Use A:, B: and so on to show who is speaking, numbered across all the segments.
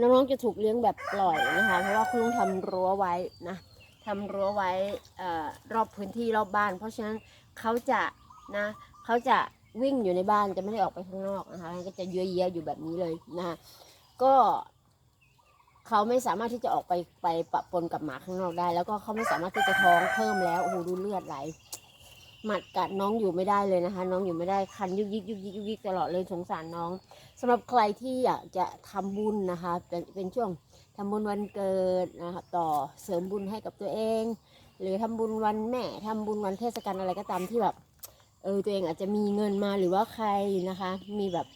A: น้องๆจะถูกเลี้ยงแบบปล่อยนะคะ เพราะว่าคุณลุงทำรั้วไว้นะทำรั้วไว้รอบพื้นที่รอบบ้าน เพราะฉะนั้นเขาจะนะเขาจะวิ่งอยู่ในบ้านจะไม่ได้ออกไปข้างนอกนะคะก็จะเยื้อเยี้ยอยู่แบบนี้เลยนะคะก็เขาไม่สามารถที่จะออกไปไปปะปนกับหมาข้างนอกได้ แล้วก็เขาไม่สามารถที่จะท้องเพิ่มแล้วโอ้โหดูเลือดไหล หมัดกัดน้องอยู่ไม่ได้เลยนะคะ น้องอยู่ไม่ได้คันยุกยิกยุกยิกยุกยิกตลอดเลยสงสารน้องสำหรับใครที่อยากจะทำบุญนะคะเป็นช่วงทำบุญวันเกิดนะคะต่อเสริมบุญให้กับตัวเอง หรือทำบุญวันแม่ทำบุญวันเทศกาลอะไรก็ตามที่แบบเออตัวเองอาจจะมีเงินมาหรือว่าใครนะคะ มีแบบ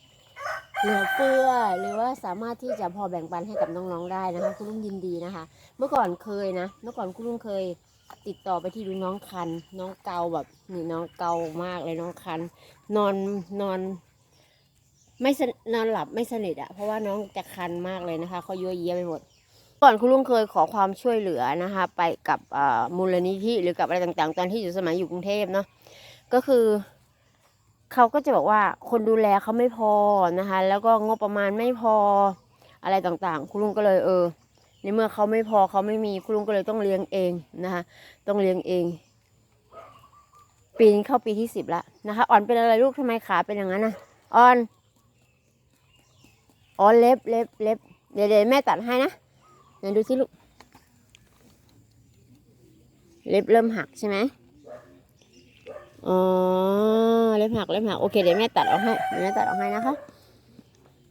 A: เหลือเฟือหรือว่าสามารถที่จะพอแบ่งปันให้กับน้องๆได้นะคะ คุณลุงยินดีนะคะ เมื่อก่อนเคยนะ เมื่อก่อนคุณลุงเคย ติดต่อไปที่ดูน้องคัน น้องเกาแบบนี่น้องเกามากเลยน้องคัน นอนนอน ไม่สนอนหลับไม่สนิทอะเพราะว่าน้องจะคันมากเลยนะคะเขาเยั่วเยี้ยไปหมด ก่อนคุณลุงเคยขอความช่วยเหลือนะคะ ไปกับมูลนิธิหรือกับอะไรต่างๆ ตอนที่อยู่สมัยอยู่กรุงเทพเนาะก็คือเขาก็จะบอกว่าคนดูแลเขาไม่พอนะคะ แล้วก็งบประมาณไม่พออะไรต่างๆ คุณลุงก็เลยเออ ในเมื่อเขาไม่พอเขาไม่มีคุณลุงก็เลยต้องเลี้ยงเองนะคะต้องเลี้ยงเอง ปีนี้เข้าปีที่สิบแล้วนะคะอ่อนเป็นอะไรลูกทำไมขาเป็นอย่างนั้นนะอ่อนอ๋อเล็บเล็บเล็บเดี๋ยวเดี๋ยวแม่ตัดให้นะเดี๋ยวดูสิลูก เล็บเริ่มหักใช่ไหมอ๋อเล็บหักเล็บหักโอเคเดี๋ยวแม่ตัดออกให้เดี๋ยวแม่ตัดออกให้นะคะ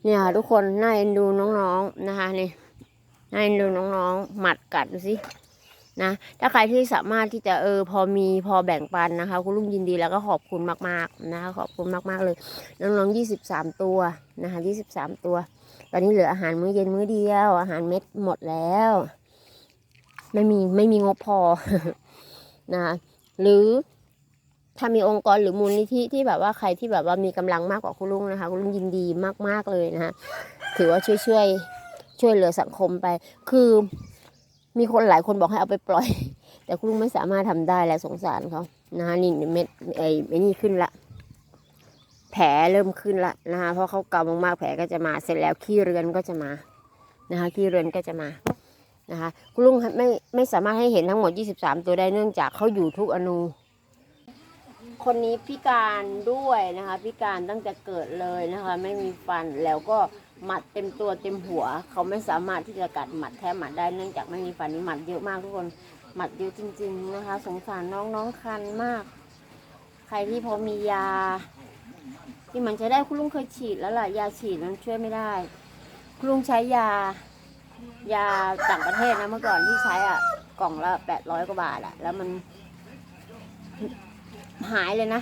A: เนี่ยค่ะทุกคนน่าเอ็นดูน้องๆนะคะนี่ ให้ดูน้องๆหมัดกัดสินะ ถ้าใครที่สามารถที่จะเออพอมีพอแบ่งปันนะคะ คุณลุงยินดีแล้วก็ขอบคุณมากๆนะคะ ขอบคุณมากๆเลย น้องๆยี่สิบสามตัวนะคะยี่สิบสามตัว ตอนนี้เหลืออาหารมื้อเย็นมื้อเดียว อาหารเม็ดหมดแล้ว ไม่มีไม่มีงบพอนะคะหรือถ้ามีองค์กรหรือมูลนิธิที่แบบว่าใครที่แบบว่ามีกำลังมากกว่าคุณลุงนะคะ คุณลุงยินดีมากๆเลยนะคะถือว่าช่วยช่วยๆ ช่วยเหลือสังคมไป คือมีคนหลายคนบอกให้เอาไปปล่อย แต่คุณลุงไม่สามารถทำได้และสงสารเขานะคะนี่เม็ดไอ้ไอ้นี่ขึ้นละ แผลเริ่มขึ้นละนะคะเพราะเขาเกามากๆแผลก็จะมาเสร็จแล้วขี้เรือนก็จะมานะคะขี้เรือนก็จะมานะคะคุณลุงไม่ไม่สามารถให้เห็นทั้งหมด 23 ตัวได้เนื่องจากเขาอยู่ทุกอนูคนนี้พิการด้วยนะคะ พิการตั้งแต่เกิดเลยนะคะ ไม่มีฟันแล้วก็ หมัดเต็มตัวเต็มหัว เขาไม่สามารถที่จะกัดหมัดแท้หมัดได้เนื่องจากไม่มีฟันนี่หมัดเยอะมากทุกคนหมัดเยอะจริง ๆ นะคะ สงสารน้องน้องคันมาก ใครที่พอมียา ที่มันใช้ได้คุณลุงเคยฉีดแล้วล่ะยาฉีดมันช่วยไม่ได้คุณลุงใช้ยา ยาต่างประเทศนะเมื่อก่อนที่ใช้อะกล่องละแปดร้อยกว่าบาทอะแล้วมันหายเลยนะ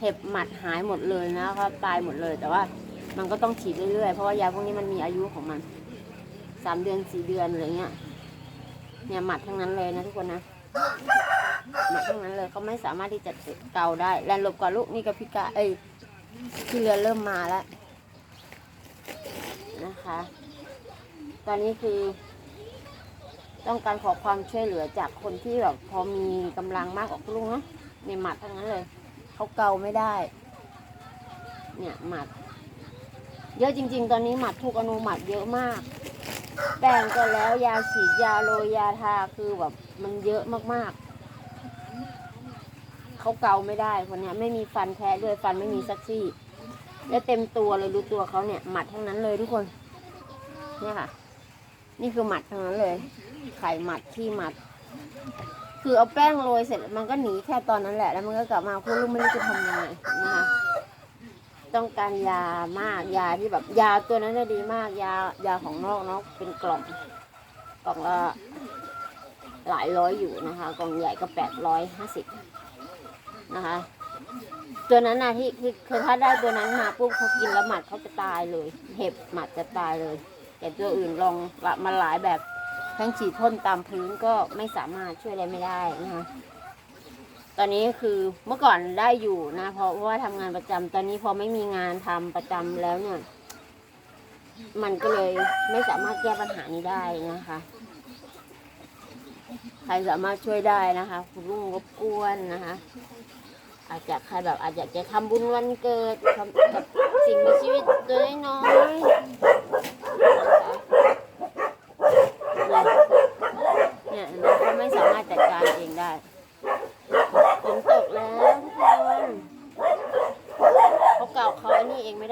A: เห็บหมัดหายหมดเลยนะครับตายหมดเลยแต่ว่า มันก็ต้องฉีดเรื่อยๆ เพราะว่ายาพวกนี้มันมีอายุของมันสามเดือนสี่เดือนอะไรเงี้ย เนี่ยหมัดทั้งนั้นเลยนะทุกคนนะหมัดทั้งนั้นเลยเขาไม่สามารถที่จะเกาได้แลนหลบก่อนลูกนี่กับพิกาเอ้ยที่เรือเริ่มมาแล้วนะคะ ตอนนี้คือ ต้องการขอความช่วยเหลือจากคนที่แบบพอมีกำลังมากกว่าคุณลุงเนาะในหมัดทั้งนั้นเลยเขาเกาไม่ได้ เนี่ยหมัด เยอะจริง ๆ ตอนนี้หมัดทุกอนุหมัดเยอะมาก แป้งก็แล้วยาฉีดยาโรยยาทาคือแบบมันเยอะมากๆ เขาเกาไม่ได้คนเนี้ยไม่มีฟันแท้ด้วยฟันไม่มีสักซี่ แล้วเต็มตัวเลยดูตัวเขาเนี่ยหมัดทั้งนั้นเลยทุกคนเนี่ยค่ะ นี่คือหมัดทั้งนั้นเลย ไข่หมัดที่หมัด คือเอาแป้งโรยเสร็จมันก็หนีแค่ตอนนั้นแหละ แล้วมันก็กลับมาคุณลุงไม่รู้จะทำยังไงนะคะ ต้องการยามากยาที่แบบยาตัวนั้นน่ะดีมากยายาของนอกเนาะเป็นกล่องกล่องละหลายร้อยอยู่นะคะ กล่องใหญ่ก็แปดร้อยห้าสิบนะคะ ตัวนั้นนะที่คือคือถ้าได้ตัวนั้นมาปุ๊บเขากินแล้วหมัดเขาจะตายเลย เห็บหมัดจะตายเลย แต่ตัวอื่นลองละมาหลายแบบทั้งฉีดพ่นตามพื้นก็ไม่สามารถช่วยอะไรไม่ได้นะคะ ตอนนี้คือเมื่อก่อนได้อยู่นะ เพราะว่าทำงานประจำตอนนี้พอไม่มีงานทำประจำแล้วเนี่ย มันก็เลยไม่สามารถแก้ปัญหานี้ได้นะคะ ใครสามารถช่วยได้นะคะ คุณลุงรบกวนนะคะ อาจจะใครแบบอาจจะจะทำบุญวันเกิดทำกับสิ่งมีชีวิตตัวน้อย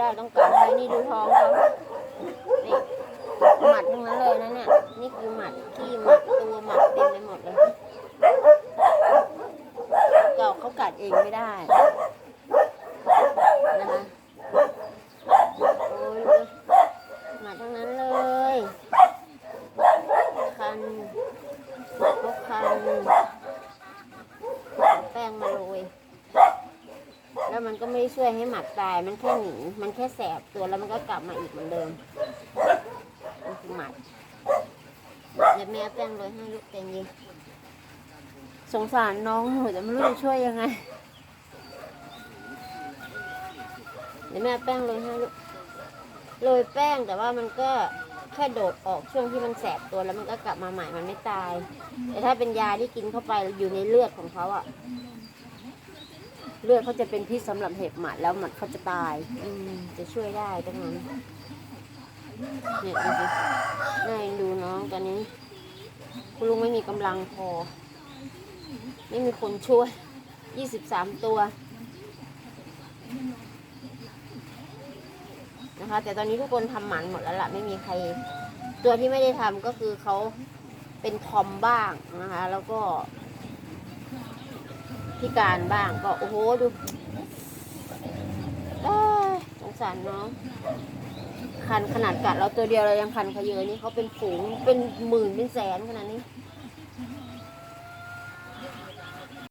A: แล้วต้องกัดไปนี่ดูท้องเขานี่หมัดทั้งนั้นเลยนะเนี่ย นี่คือหมัดขี้หมัดตัวหมัดเต็มไปหมดเลยเกาเขากัดเองไม่ได้นะคะ มันก็ไม่ช่วยให้หมัดตาย มันแค่หนี มันแค่แสบตัวแล้วมันก็กลับมาอีกเหมือนเดิมนี่คือหมัด เดี๋ยวแม่แป้งโรยให้ลูกเต็มยิงสงสารน้องหนูแต่ไม่รู้จะช่วยยังไง เดี๋ยวแม่แป้งโรยให้ลูก โรยแป้งแต่ว่ามันก็แค่โดดออกช่วงที่มันแสบตัวแล้วมันก็กลับมาใหม่ มันไม่ตาย แต่ถ้าเป็นยาที่กินเข้าไปอยู่ในเลือดของเขาอะ เลือดเขาจะเป็นพิษสำหรับเห็บหมัดแล้วหมัดเขาจะตายอืมจะช่วยได้ตรงนั้นเนี่ยดูสิน่าเอ็นดูน้องตอนนี้ คุณลุงไม่มีกำลังพอ ไม่มีคนช่วย ยี่สิบสามตัว นะคะ แต่ตอนนี้ทุกคนทำหมันหมดแล้วล่ะ ไม่มีใคร ตัวที่ไม่ได้ทำก็คือเขาเป็นทอมบ้างนะคะ แล้วก็ พิการบ้างก็โอ้โหดูสงสารน้องคันขนาดกัดเราตัวเดียวเรายังคันเขาเยอะนี่เขาเป็นฝูงเป็นหมื่นเป็นแสนขนาดนี้